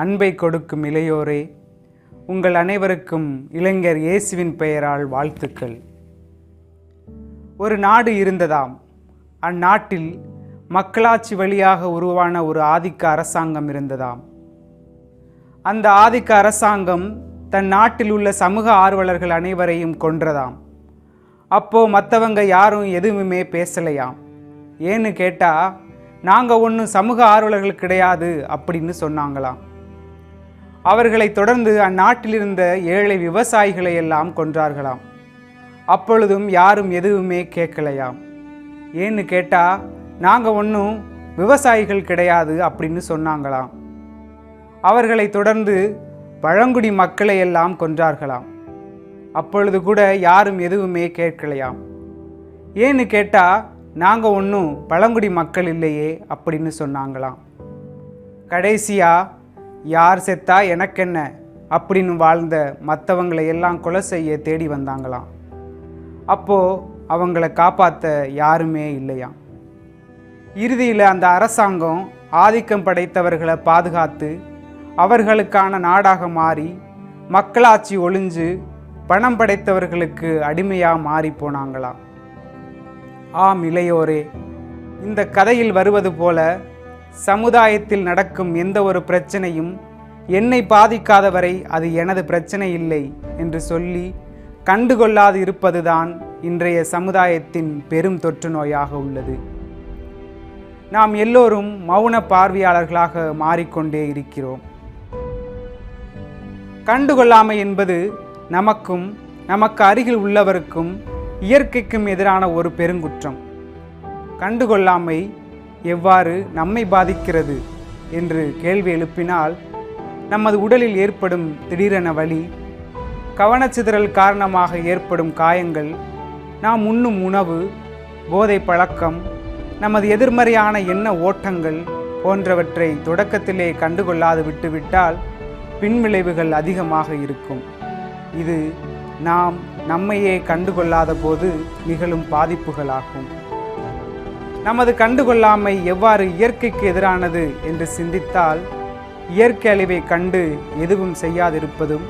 அன்பை கொடுக்கும் இளையோரே உங்கள் அனைவருக்கும் இளைஞர் இயேசுவின் பெயரால் வாழ்த்துக்கள். ஒரு நாடு இருந்ததாம். அந்நாட்டில் மக்களாட்சி வழியாக உருவான ஒரு ஆதிக்க அரசாங்கம் இருந்ததாம். அந்த ஆதிக்க அரசாங்கம் தன் நாட்டில் உள்ள சமூக ஆர்வலர்கள் அனைவரையும் கொன்றதாம். அப்போ மற்றவங்க யாரும் எதுவுமே பேசலையாம். ஏன்னு கேட்டால் நாங்கள் ஒன்றும் சமூக ஆர்வலர்கள் கிடையாது அப்படின்னு சொன்னாங்களாம். அவர்களை தொடர்ந்து அந்நாட்டில் இருந்த ஏழை விவசாயிகளை எல்லாம் கொன்றார்களாம். அப்பொழுதும் யாரும் எதுவுமே கேட்கலையாம். ஏன்னு கேட்டா நாங்கள் ஒன்றும் விவசாயிகள் கிடையாது அப்படின்னு சொன்னாங்களாம். அவர்களை தொடர்ந்து பழங்குடி மக்களை எல்லாம் கொன்றார்களாம். அப்பொழுது கூட யாரும் எதுவுமே கேட்கலையாம். ஏன்னு கேட்டா நாங்கள் ஒன்றும் பழங்குடி மக்கள் இல்லையே அப்படின்னு சொன்னாங்களாம். கடைசியாக யார் செத்தா எனக்கென்ன? அப்படின்னு வாழ்ந்த மற்றவங்களை எல்லாம் கொலை செய்ய தேடி வந்தாங்களாம். அப்போ அவங்கள காப்பாற்ற யாருமே இல்லையாம். இறுதியில் அந்த அரசாங்கம் ஆதிக்கம் படைத்தவர்களை பாதுகாத்து அவர்களுக்கான நாடாக மாறி மக்களாட்சி ஒளிஞ்சு பணம் படைத்தவர்களுக்கு அடிமையாக மாறி போனாங்களாம். ஆம் இளையோரே இந்த கதையில் வருவது போல சமுதாயத்தில் நடக்கும் எந்த ஒரு பிரச்சனையும் என்னை பாதிக்காதவரை அது எனது பிரச்சனை இல்லை என்று சொல்லி கண்டுகொள்ளாது இருப்பதுதான் இன்றைய சமுதாயத்தின் பெரும் தொற்று நோயாக உள்ளது. நாம் எல்லோரும் மௌன பார்வையாளர்களாக மாறிக்கொண்டே இருக்கிறோம். கண்டுகொள்ளாமை என்பது நமக்கும் நமக்கு அருகில் உள்ளவருக்கும் இயற்கைக்கும் எதிரான ஒரு பெருங்குற்றம். கண்டுகொள்ளாமை எவ்வாறு நம்மை பாதிக்கிறது என்று கேள்வி எழுப்பினால் நமது உடலில் ஏற்படும் திடீரென வலி கவனச்சிதறல் காரணமாக ஏற்படும் காயங்கள் நாம் உண்ணும் உணவு போதை பழக்கம் நமது எதிர்மறையான எண்ண ஓட்டங்கள் போன்றவற்றை தொடக்கத்திலே கண்டுகொள்ளாது விட்டுவிட்டால் பின்விளைவுகள் அதிகமாக இருக்கும். இது நாம் நம்மையே கண்டுகொள்ளாத போது நிகழும் பாதிப்புகளாகும். நமது கண்டுகொள்ளாமை எவ்வாறு இயற்கைக்கு எதிரானது என்று சிந்தித்தால் இயற்கை அழிவை கண்டு எதுவும் செய்யாதிருப்பதும்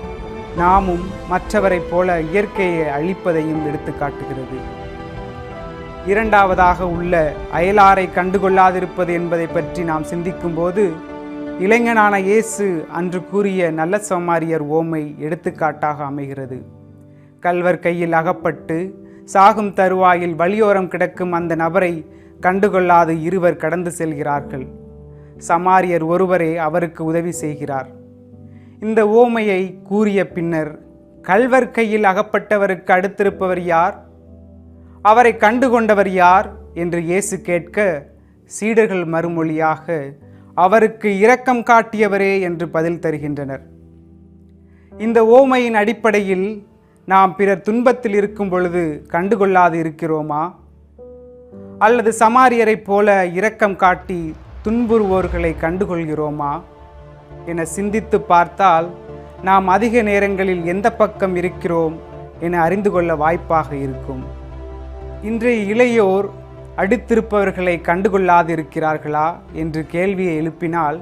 நாமும் மற்றவரைப் போல இயற்கையை அழிப்பதையும் எடுத்து காட்டுகிறது. இரண்டாவதாக உள்ள அயலாரை கண்டுகொள்ளாதிருப்பது என்பதை பற்றி நாம் சிந்திக்கும்போது இளைஞனான இயேசு அன்று கூறிய நல்ல சமாரியர் ஓமை எடுத்துக்காட்டாக அமைகிறது. கல்வர் கையில் அகப்பட்டு சாகும் தருவாயில் வழியோரம் கிடக்கும் அந்த நபரை கண்டுகொள்ளாது இருவர் கடந்து செல்கிறார்கள். சமாரியர் ஒருவரே அவருக்கு உதவி செய்கிறார். இந்த ஓமையை கூறிய பின்னர் கல்வர் கையில் அகப்பட்டவருக்கு அடுத்திருப்பவர் யார்? அவரை கண்டுகொண்டவர் யார்? என்று இயேசு கேட்க சீடர்கள் மறுமொழியாக அவருக்கு இரக்கம் காட்டியவரே என்று பதில் தருகின்றனர். இந்த ஓமையின் அடிப்படையில் நாம் பிறர் துன்பத்தில் இருக்கும் பொழுது கண்டுகொள்ளாது இருக்கிறோமா அல்லது சமாரியரைப் போல இரக்கம் காட்டி துன்புறுவோர்களை கண்டுகொள்கிறோமா? என சிந்தித்து பார்த்தால் நாம் அதிக நேரங்களில் எந்த பக்கம் இருக்கிறோம் என அறிந்து கொள்ள வாய்ப்பாக இருக்கும். இன்றைய இளையோர் அடுத்திருப்பவர்களை கண்டுகொள்ளாதிருக்கிறார்களா? என்று கேள்வியை எழுப்பினால்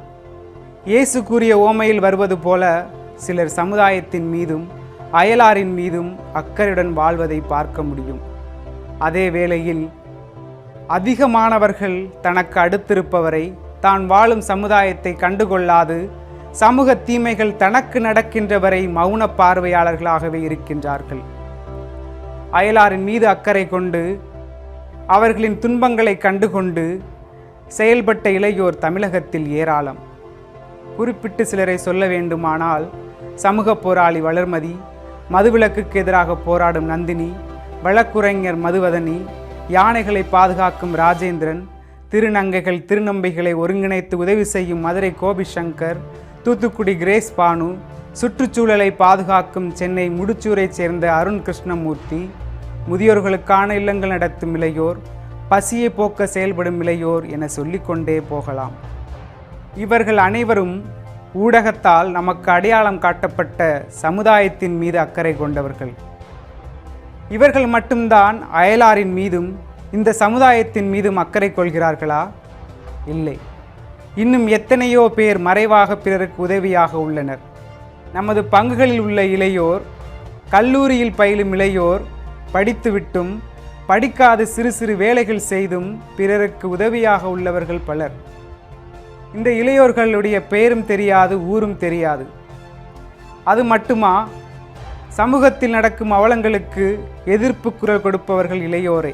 இயேசு கூறிய ஓமையில் வருவது போல சிலர் சமுதாயத்தின் மீதும் அயலாரின் மீதும் அக்கறையுடன் வாழ்வதை பார்க்க முடியும். அதே வேளையில் அதிகமானவர்கள் தனக்கு அடுத்திருப்பவரை தான் வாழும் சமுதாயத்தை கண்டுகொள்ளாது சமூக தீமைகள் தனக்கு நடக்கின்றவரை மௌன பார்வையாளர்களாகவே இருக்கின்றார்கள். அயலாரின் மீது அக்கறை கொண்டு அவர்களின் துன்பங்களை கண்டுகொண்டு செயல்பட்ட இளையோர் தமிழகத்தில் ஏராளம். குறிப்பிட்டு சிலரை சொல்ல வேண்டுமானால் சமூக போராளி வளர்மதி மதுவிலக்குக்கு எதிராக போராடும் நந்தினி வழக்குரைஞர் மதுவதனி யானைகளை பாதுகாக்கும் ராஜேந்திரன் திருநங்கைகள் திருநம்பிகளை ஒருங்கிணைத்து உதவி செய்யும் மதுரை கோபி சங்கர் தூத்துக்குடி கிரேஸ் பானு சுற்றுச்சூழலை பாதுகாக்கும் சென்னை முடிச்சூரைச் சேர்ந்த அருண் கிருஷ்ணமூர்த்தி முதியோர்களுக்கான இல்லங்கள் நடத்தும் இளையோர் பசியை போக்க செயல்படும் இளையோர் என சொல்லிக்கொண்டே போகலாம். இவர்கள் அனைவரும் ஊடகத்தால் நமக்கு அடையாளம் காட்டப்பட்ட சமுதாயத்தின் மீது அக்கறை கொண்டவர்கள். இவர்கள் மட்டும்தான் அயலாரின் மீதும் இந்த சமுதாயத்தின் மீதும் அக்கறை கொள்கிறார்களா? இல்லை. இன்னும் எத்தனையோ பேர் மறைவாக பிறருக்கு உதவியாக உள்ளனர். நமது பங்குகளில் உள்ள இளையோர் கல்லூரியில் பயிலும் இளையோர் படித்துவிட்டும் படிக்காது சிறு சிறு வேலைகள் செய்தும் பிறருக்கு உதவியாக உள்ளவர்கள் பலர். இந்த இளையோர்களுடைய பெயரும் தெரியாது ஊரும் தெரியாது. அது மட்டுமா? சமூகத்தில் நடக்கும் அவலங்களுக்கு எதிர்ப்பு குரல் கொடுப்பவர்கள் இளையோரே.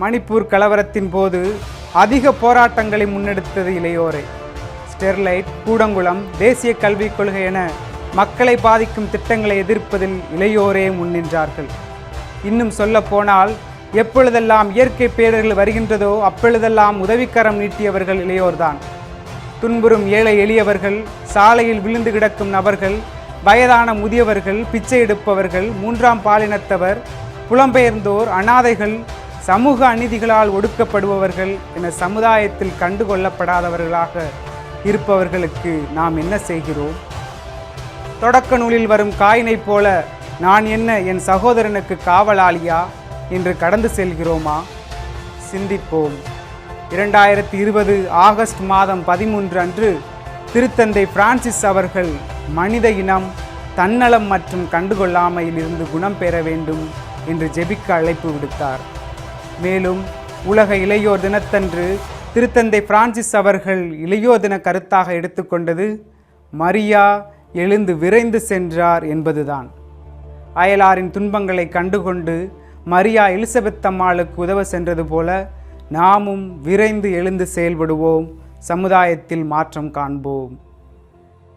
மணிப்பூர் கலவரத்தின் போது அதிக போராட்டங்களை முன்னெடுத்தது இளையோரே. ஸ்டெர்லைட் கூடங்குளம் தேசிய கல்விக் கொள்கை என மக்களை பாதிக்கும் திட்டங்களை எதிர்ப்பதில் இளையோரே முன்னின்றார்கள் இன்னும் சொல்ல போனால் எப்பொழுதெல்லாம் இயற்கை பேரர்கள் வருகின்றதோ அப்பொழுதெல்லாம் உதவிக்கரம் நீட்டியவர்கள் இளையோர்தான். துன்புறும் ஏழை எளியவர்கள் சாலையில் விழுந்து கிடக்கும் நபர்கள் வயதான முதியவர்கள் பிச்சை எடுப்பவர்கள் மூன்றாம் பாலினத்தவர் புலம்பெயர்ந்தோர் அனாதைகள் சமூக அநீதிகளால் ஒடுக்கப்படுபவர்கள் என சமுதாயத்தில் கண்டுகொள்ளப்படாதவர்களாக இருப்பவர்களுக்கு நாம் என்ன செய்கிறோம்? தொடக்க நூலில் வரும் காயினைப் போல நான் என்ன என் சகோதரனுக்கு காவலாளியா என்று கடந்து செல்கிறோமா? சிந்திப்போம். இரண்டாயிரத்தி இருபது ஆகஸ்ட் மாதம் பதிமூன்று அன்று திருத்தந்தை பிரான்சிஸ் அவர்கள் மனித இனம் தன்னலம் மற்றும் கண்டுகொள்ளாமையில் இருந்து குணம் பெற வேண்டும் என்று ஜெபிக்க அழைப்பு விடுத்தார். மேலும் உலக இளையோர் தினத்தன்று திருத்தந்தை பிரான்சிஸ் அவர்கள் இளையோர் தின கருத்தாக எடுத்துக்கொண்டது மரியா எழுந்து விரைந்து சென்றார் என்பதுதான். அயலாரின் துன்பங்களை கண்டுகொண்டு மரியா எலிசபெத் அம்மாளுக்கு உதவ சென்றது போல நாமும் விரைந்து எழுந்து செயல்படுவோம் சமுதாயத்தில் மாற்றம் காண்போம்.